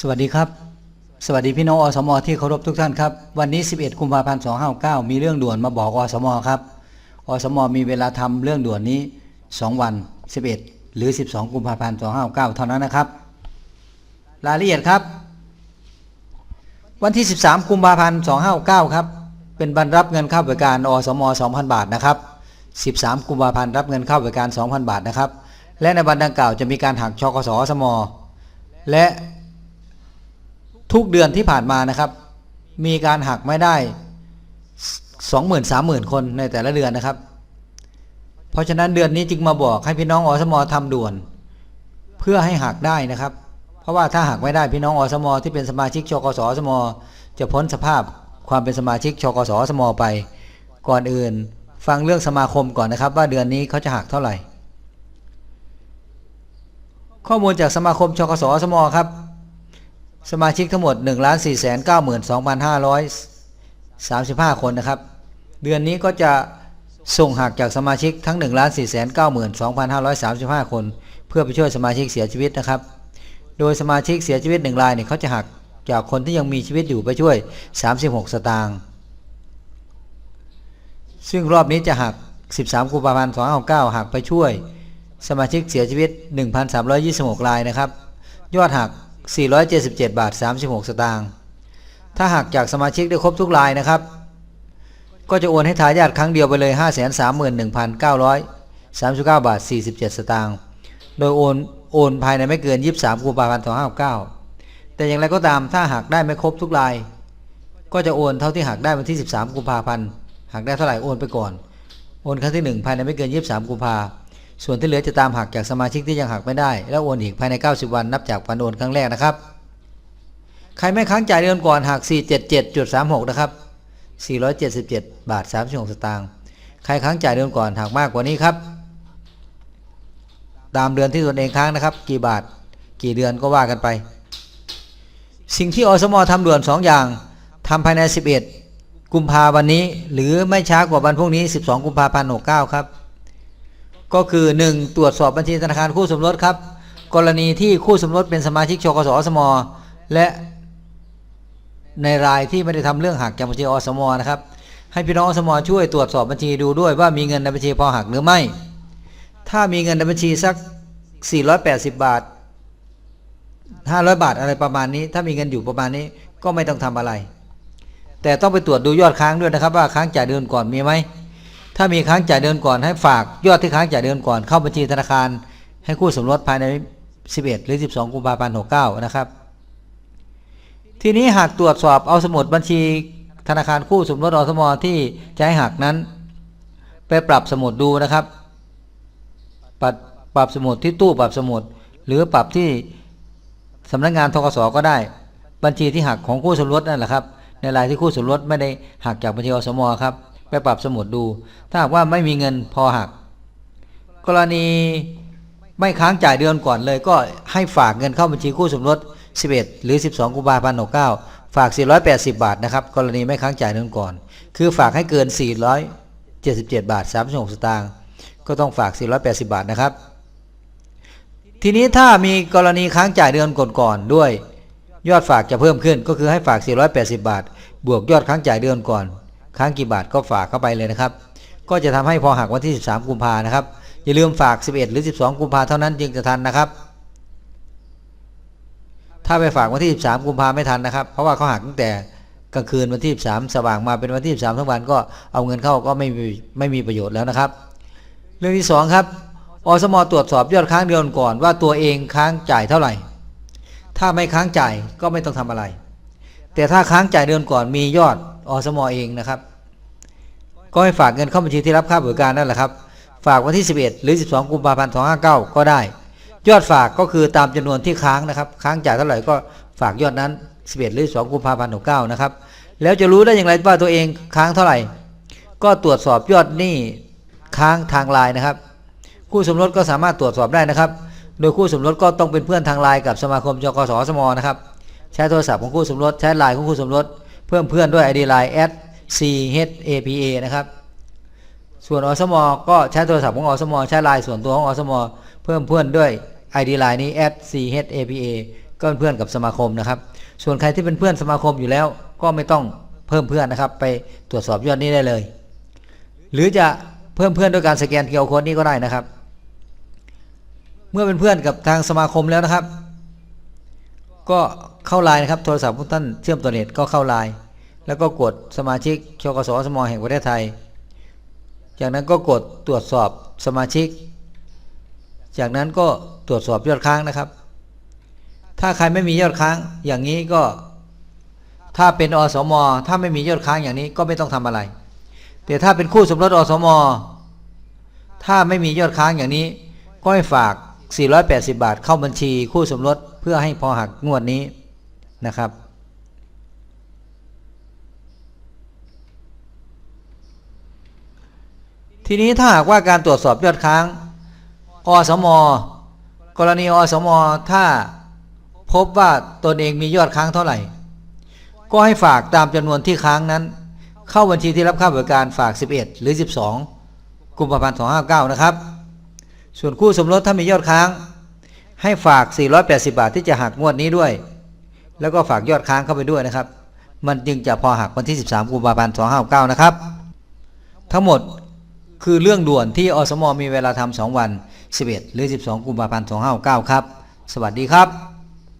สวัสดีครับ สวัสดีพี่น้องอสมที่เคารพทุกท่านครับ วันนี้ 11 กุมภาพันธ์ 2569มีเรื่องด่วนมาบอกอสมครับ อสมมีเวลาทำเรื่องด่วนนี้ 2 วัน 11 หรือ 12 กุมภาพันธ์ 2569เท่านั้นนะครับ รายละเอียดครับ วันที่ 13 กุมภาพันธ์ 2569ครับ เป็นวันรับเงินเข้าบริการอสม2,000 บาทนะครับ 13 กุมภาพันธ์รับเงินเข้าบริการ 2,000 บาทนะครับ และในวันดังกล่าวจะมีการหักชกสอสมและ ทุกเดือนที่ผ่านมานะครับ มีการหักไม่ได้20,000 30,000คนในแต่ละเดือนนะครับ เพราะฉะนั้นเดือนนี้จึงมาบอกให้พี่น้องอสมทำด่วน เพื่อให้หักได้นะครับ เพราะว่าถ้าหักไม่ได้พี่น้องอสมที่เป็นสมาชิกชกสอสมจะพ้นสภาพความเป็นสมาชิกชกสอสมไป ก่อนอื่น ฟังเรื่องสมาคมก่อนนะครับ ว่าเดือนนี้เขาจะหักเท่าไหร่ ข้อมูลจากสมาคมชกสอสมครับ สมาชิกทั้งหมด 1 4 9 2 5 35 คนนะครับ เดือนนี้ก็จะส่งหักจากสมาชิกทั้ง 1 4 9 2 5 35 คน เพื่อไปช่วยสมาชิกเสียชีวิตนะครับ โดยสมาชิกเสียชีวิตหนึ่งรายเนี่ยเขาจะหักจากคนที่ยังมีชีวิตอยู่ไปช่วย 36 สตางค์ซึ่งรอบนี้จะหัก 13 กุมภาพันธ์2569หักไปช่วย สมาชิกเสียชีวิต 1,326รายนะครับ ยอดหัก 477 บาท 36 สตางค์ถ้าหักจากสมาชิกได้ครบทุกรายนะครับ ก็จะโอนให้ทายาทครั้งเดียวไปเลย 531,939 บาท 47 สตางค์โดยโอนโอนภายในไม่เกิน 23กุมภาพันธ์2569แต่อย่างไรก็ตามถ้าหักได้ไม่ครบทุกราย ก็จะโอนเท่าที่หักได้วันที่ 13กุมภาพันธ์หักได้เท่าไหร่โอนไปก่อน โอนครั้งที่ 1 ภายในไม่เกิน 23กุมภาพันธ์ ส่วนที่เหลือจะตามหักจากสมาชิกที่ยังหักไม่ได้ แล้วโอนอีกภายใน 90 วันนับจากวันโอนครั้งแรกนะครับ ใครไม่ค้างจ่ายเดือนก่อนหัก 477.36 นะครับ 477 บาท 36 สตางค์ ใครค้างจ่ายเดือนก่อนหักมากกว่านี้ครับ ตามเดือนที่ตนเองค้างนะครับ กี่บาท กี่เดือนก็ว่ากันไป สิ่งที่อสมอทำด่วน 2 อย่างทำภายใน 11 กุมภาวันนี้ หรือไม่ช้ากว่าวันพรุ่งนี้ 12 กุมภาพันธ์69 ครับ ก็คือ 1. ตรวจสอบบัญชีธนาคารคู่สมรสครับ กรณีที่คู่สมรสเป็นสมาชิกชกสอสมและในรายที่ไม่ได้ทำเรื่องหักจากบัญชีอสมนะครับ ให้พี่น้องอสมช่วยตรวจสอบบัญชีดูด้วยว่ามีเงินในบัญชีพอหักหรือไม่ ถ้ามีเงินในบัญชีสัก 480 บาท 500 บาทอะไรประมาณนี้ ถ้ามีเงินอยู่ประมาณนี้ก็ไม่ต้องทำอะไร แต่ต้องไปตรวจดูยอดค้างด้วยนะครับ ว่าค้างจ่ายเดือนก่อนมีไหม ถ้ามีค้างจ่ายเดือนก่อนให้ฝากยอดที่ค้างจ่ายเดือนก่อนเข้าบัญชีธนาคาร ให้คู่สมรสภายใน 11 หรือ 12 กุมภาพันธ์69 นะครับ ทีนี้หากตรวจสอบเอาสมุดบัญชีธนาคารคู่สมรสอสมที่จะให้หักนั้น ไปปรับสมุดดูนะครับ ปรับปรับสมุดที่ตู้ปรับสมุด หรือปรับที่สำนักงานทกสก็ได้ บัญชีที่หักของคู่สมรสนั่นแหละครับในรายที่คู่สมรสไม่ได้หักจากบัญชีอสมครับ ไปปรับสมุดดู ถ้าหากว่าไม่มีเงินพอหัก กรณีไม่ค้างจ่ายเดือนก่อนเลยก็ให้ฝากเงินเข้าบัญชีคู่สมรส 11 หรือ 12 กุมภาพันธ์69 ฝาก 480 บาทนะครับ กรณีไม่ค้างจ่ายเดือนก่อน คือฝากให้เกิน 477 บาท 36 สตางค์ ก็ต้องฝาก 480 บาทนะครับ ทีนี้ถ้ามีกรณีค้างจ่ายเดือนก่อนๆด้วย ยอดฝากจะเพิ่มขึ้น ก็คือให้ฝาก 480 บาท บวกยอดค้างจ่ายเดือนก่อน ค้างกี่บาทก็ฝากเข้าไปเลยนะครับ ก็จะทำให้พอหักวันที่ 13 กุมภานะครับ อย่าลืมฝาก 11 หรือ 12 กุมภาเท่านั้นจึงจะทันนะครับ ถ้าไปฝากวันที่ 13 กุมภาไม่ทันนะครับ เพราะว่าเขาหักตั้งแต่กลางคืนวันที่ 13 สว่างมาเป็นวันที่ 13 ทั้งวันก็เอาเงินเข้าก็ไม่มีไม่มีประโยชน์แล้วนะครับ เรื่องที่ 2 ครับอสมตรวจสอบยอดค้างเดือนก่อนว่าตัวเองค้างจ่ายเท่าไหร่ ถ้าไม่ค้างจ่ายก็ไม่ต้องทำอะไร แต่ถ้าค้างจ่ายเดือนก่อนมียอดอสมอเองนะครับ ก็ให้ฝากเงินเข้าบัญชีที่รับค่าบริการนั่นแหละครับ ฝากวันที่ 11 หรือ 12 กุมภาพันธ์ 259 ก็ได้ ยอดฝากก็คือตามจำนวนที่ค้างนะครับ ค้างจ่ายเท่าไหร่ก็ฝากยอดนั้น 11 หรือ 12 กุมภาพันธ์ 69 นะครับ แล้วจะรู้ได้อย่างไรว่าตัวเองค้างเท่าไหร่ ก็ตรวจสอบยอดหนี้ค้างทางไลน์นะครับ คู่สมรสก็สามารถตรวจสอบได้นะครับ โดยคู่สมรสก็ต้องเป็นเพื่อนทางไลน์กับสมาคมจกสสมนะครับ ใช้โทรศัพท์ของคู่สมรส ใช้ไลน์ของคู่สมรส เพิ่มเพื่อนด้วย ID Line @chapa น c-h-a-p-a นะครับส่วนอสมอก็ใช้โทรศัพท์ของอสมอใช้ไลน์ส่วนตัวของอสมอเพิ่มเพื่อนด้วย ID Line นี้ @chapa ก็เป็นเพื่อนกับสมาคมนะครับ ส่วนใครที่เป็นเพื่อนสมาคมอยู่แล้ว ก็ไม่ต้องเพิ่มเพื่อนนะครับ ไปตรวจสอบยอดนี้ได้เลย หรือจะเพิ่มเพื่อนด้วยการสแกนเคียวโค้ดนี้ก็ได้นะครับ เมื่อเป็นเพื่อนกับทางสมาคมแล้วนะครับ ก็เข้าไลน์นะครับ โทรศัพท์ของท่านเชื่อมตัวเน็ตก็เข้าไลน์ แล้วก็กดสมาชิกชกสสมแห่งประเทศไทย จากนั้นก็กดตรวจสอบสมาชิก จากนั้นก็ตรวจสอบยอดค้างนะครับ ถ้าใครไม่มียอดค้างอย่างนี้ก็ ถ้าเป็นอสม ถ้าไม่มียอดค้างอย่างนี้ก็ไม่ต้องทำอะไร แต่ถ้าเป็นคู่สมรสอสม ถ้าไม่มียอดค้างอย่างนี้ ก็ให้ฝาก 480 บาทเข้าบัญชีคู่สมรสเพื่อให้พอหักงวดนี้นะครับ ทีนี้ถ้าหากว่าการตรวจสอบยอดค้างอสมกรณีอสมถ้าพบว่าตนเองมียอดค้างเท่าไหร่ ก็ให้ฝากตามจำนวนที่ค้างนั้น เข้าบัญชีที่รับค่าบริการฝาก 11 หรือ 12กุมภาพันธ์259 นะครับ ส่วนคู่สมรสถ้ามียอดค้าง ให้ฝาก 480 บาทที่จะหักงวดนี้ด้วย แล้วก็ฝากยอดค้างเข้าไปด้วยนะครับ มันจึงจะพอหักวันที่ 13กุมภาพันธ์259 นะครับ ทั้งหมด คือเรื่องด่วนที่อสมมีเวลาทำสองวัน 11 หรือ 12 กุมภาพันธ์ 259ครับ สวัสดีครับ